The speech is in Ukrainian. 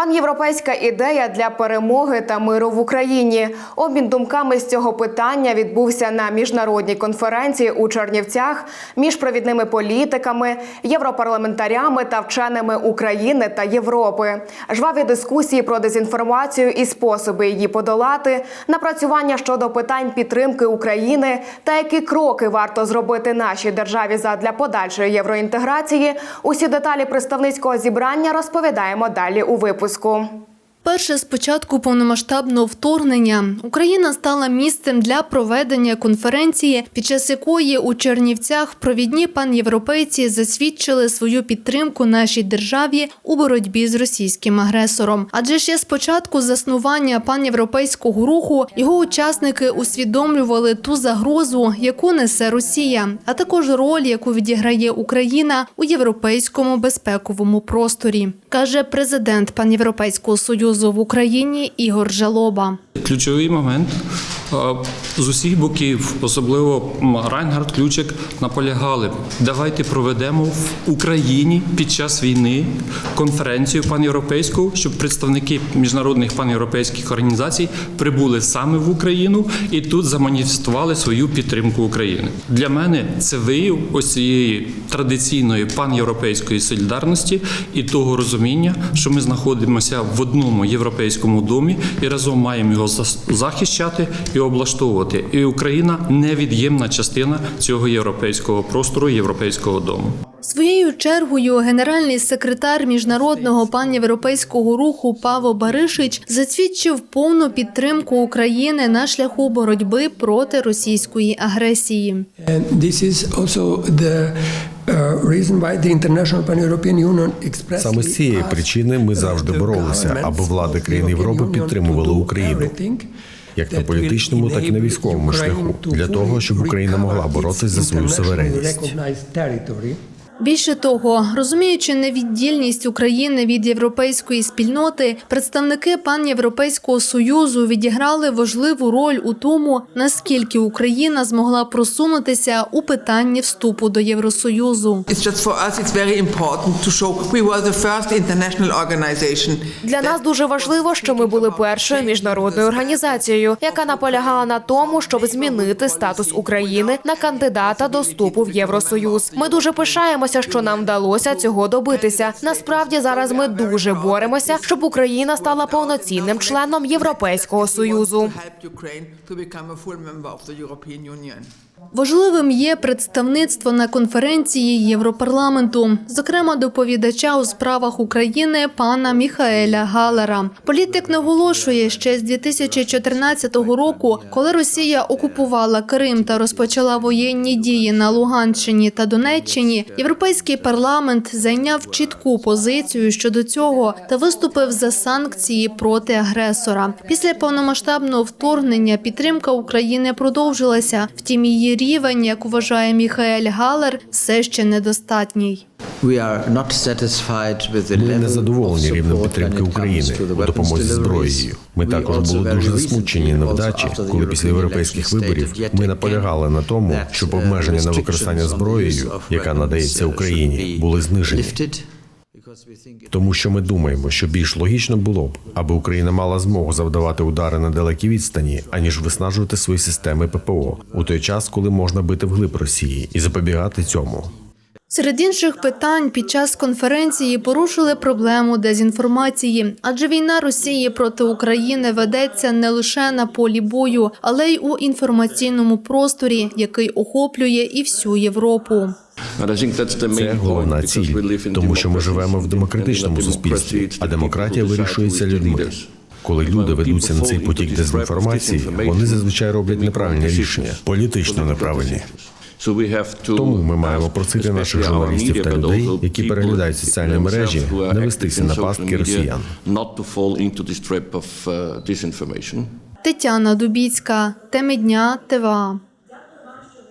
Панєвропейська ідея для перемоги та миру в Україні. Обмін думками з цього питання відбувся на міжнародній конференції у Чернівцях між провідними політиками, європарламентарями та вченими України та Європи. Жваві дискусії про дезінформацію і способи її подолати, напрацювання щодо питань підтримки України та які кроки варто зробити нашій державі задля подальшої євроінтеграції. Усі деталі представницького зібрання розповідаємо далі у випуску випуску. Перше з початку повномасштабного вторгнення Україна стала місцем для проведення конференції, під час якої у Чернівцях провідні панєвропейці засвідчили свою підтримку нашій державі у боротьбі з російським агресором. Адже ще з початку заснування панєвропейського руху його учасники усвідомлювали ту загрозу, яку несе Росія, а також роль, яку відіграє Україна у європейському безпековому просторі, каже президент Панєвропейського союзу в Україні Ігор Жалоба. Ключовий момент з усіх боків, особливо Райнгард Ключик, наполягали. Давайте проведемо в Україні під час війни конференцію панєвропейську, щоб представники міжнародних панєвропейських організацій прибули саме в Україну і тут заманіфестували свою підтримку України. Для мене це вияв ось цієї традиційної панєвропейської солідарності і того розуміння, що ми знаходимося в одному європейському домі і разом маємо його захищати і облаштовувати. І Україна невід'ємна частина цього європейського простору, європейського дому. Своєю чергою генеральний секретар міжнародного панєвропейського руху Паво Баришич засвідчив повну підтримку України на шляху боротьби проти російської агресії. Uh, Саме з цієї причини ми завжди боролися, аби влади країн Європи підтримували Україну як на політичному, так і на військовому шляху для того, щоб Україна могла боротися за свою суверенність. Більше того, розуміючи невіддільність України від європейської спільноти, представники панєвропейського союзу відіграли важливу роль у тому, наскільки Україна змогла просунутися у питанні вступу до Євросоюзу. Для нас дуже важливо, що ми були першою міжнародною організацією, яка наполягала на тому, щоб змінити статус України на кандидата до вступу в Євросоюз. Ми дуже пишаємося, що нам вдалося цього добитися. Насправді зараз ми дуже боремося, щоб Україна стала повноцінним членом Європейського союзу. Важливим є представництво на конференції Європарламенту, зокрема доповідача у справах України пана Міхаеля Галера. Політик наголошує, ще з 2014 року, коли Росія окупувала Крим та розпочала воєнні дії на Луганщині та Донеччині, європейський парламент зайняв чітку позицію щодо цього та виступив за санкції проти агресора. Після повномасштабного вторгнення підтримка України продовжилася. Втім, її рівень, як вважає Міхаель Галер, все ще недостатній. Ми не задоволені рівнем підтримки України у допомозі зброєю. Ми також були дуже засмучені also невдачі, коли після європейських виборів ми наполягали на тому, щоб uh, обмеження на використання зброєю, яка надається uh, Україні, були знижені. Тому що ми думаємо, що більш логічно було б, аби Україна мала змогу завдавати удари на далекій відстані, аніж виснажувати свої системи ППО у той час, коли можна бити вглиб Росії і запобігати цьому. Серед інших питань під час конференції порушили проблему дезінформації, адже війна Росії проти України ведеться не лише на полі бою, але й у інформаційному просторі, який охоплює і всю Європу. Це головна ціль, тому що ми живемо в демократичному суспільстві, а демократія вирішується людьми. Коли люди ведуться на цей потік дезінформації, вони зазвичай роблять неправильні рішення, політично неправильні. Тому ми маємо просити наших журналістів та людей, які переглядають соціальні мережі, не вестися на пастки росіян. Тетяна Дубіцька, теми дня ТВА.